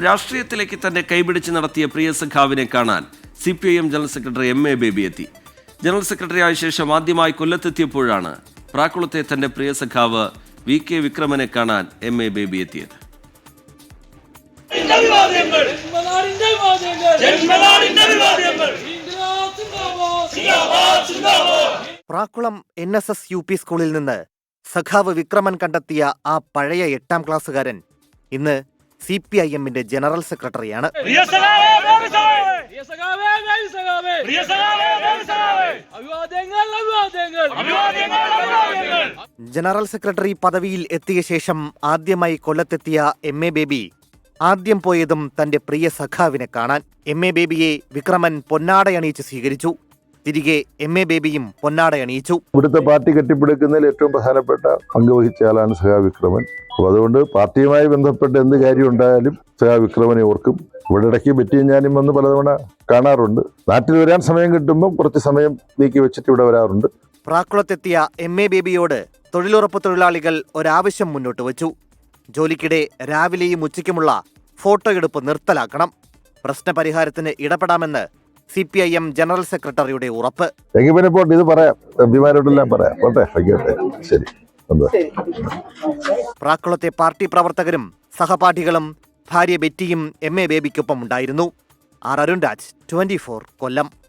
രാഷ്ട്രീയത്തിലേക്ക് തന്നെ കൈപിടിച്ച് നടത്തിയ പ്രിയ സഖാവിനെ കാണാൻ C P I M general secretary M A Baby എത്തി. ജനറൽ സെക്രട്ടറി ആയ ശേഷം ആദ്യമായി കൊല്ലത്തെത്തിയപ്പോഴാണ് പ്രാക്കുളത്തെ തന്റെ പ്രിയ സഖാവ് വി കെ വിക്രമനെ കാണാൻ എം എ ബേബി എത്തിയത്. Prakkulam N S S U P സ്കൂളിൽ നിന്ന് സഖാവ് വിക്രമൻ കണ്ടെത്തിയ ആ പഴയ എട്ടാം ക്ലാസ്സുകാരൻ ഇന്ന് സി പി ഐ എമ്മിന്റെ ജനറൽ സെക്രട്ടറിയാണ് ജനറൽ സെക്രട്ടറി പദവിയിൽ എത്തിയ ശേഷം ആദ്യമായി കൊല്ലത്തെത്തിയ എം എ ബേബി ആദ്യം പോയതും തന്റെ പ്രിയ സഖാവിനെ കാണാൻ എം എ ബേബിയെ വിക്രമൻ പൊന്നാടയണിയിച്ച് സ്വീകരിച്ചു. തിരികെ എം എ ബേബിയും പൊന്നാടയണിയിച്ചു ഇവിടുത്തെ പാർട്ടി കെട്ടിപ്പിടിക്കുന്നതിൽ ഏറ്റവും പ്രധാനപ്പെട്ട പങ്ക് വഹിച്ച ആളാണ് സഹാ വിക്രമൻ. അപ്പോൾ അതുകൊണ്ട് പാർട്ടിയുമായി ബന്ധപ്പെട്ട് എന്ത് കാര്യം ഉണ്ടായാലും സഹാ വിക്രമനെ ഓർക്കും. ഇവിടെ ഇടയ്ക്ക് ബെറ്റിയും ഞാനും വന്ന് പലതവണ കാണാറുണ്ട്. നാട്ടിൽ വരാൻ സമയം കിട്ടുമ്പോൾ കുറച്ച് സമയം നീക്കി വെച്ചിട്ട് ഇവിടെ വരാറുണ്ട്. പ്രാക്കുളത്തെത്തിയ എം എ ബേബിയോട് തൊഴിലുറപ്പ് തൊഴിലാളികൾ ഒരാവശ്യം മുന്നോട്ട് വച്ചു. ജോലിക്കിടെ രാവിലെയും ഉച്ചയ്ക്കുമുള്ള ഫോട്ടോ എടുപ്പ് നിർത്തലാക്കണം. പ്രശ്നപരിഹാരത്തിന് ഇടപെടാമെന്ന് C P I M general സെക്രട്ടറിയുടെ ഉറപ്പ്. എങ്കിൽ പിന്നെ പോട്ടെ ഇത് പറയാം. എം പിമാരോടെല്ലാം പറയാം. പോട്ടെ ശരി. പ്രാക്കുളത്തെ പാർട്ടി പ്രവർത്തകരും സഹപാഠികളും ഭാര്യ ബെറ്റിയും എം എ ബേബിക്കൊപ്പം ഉണ്ടായിരുന്നു. R Arun Raj twenty Kollam.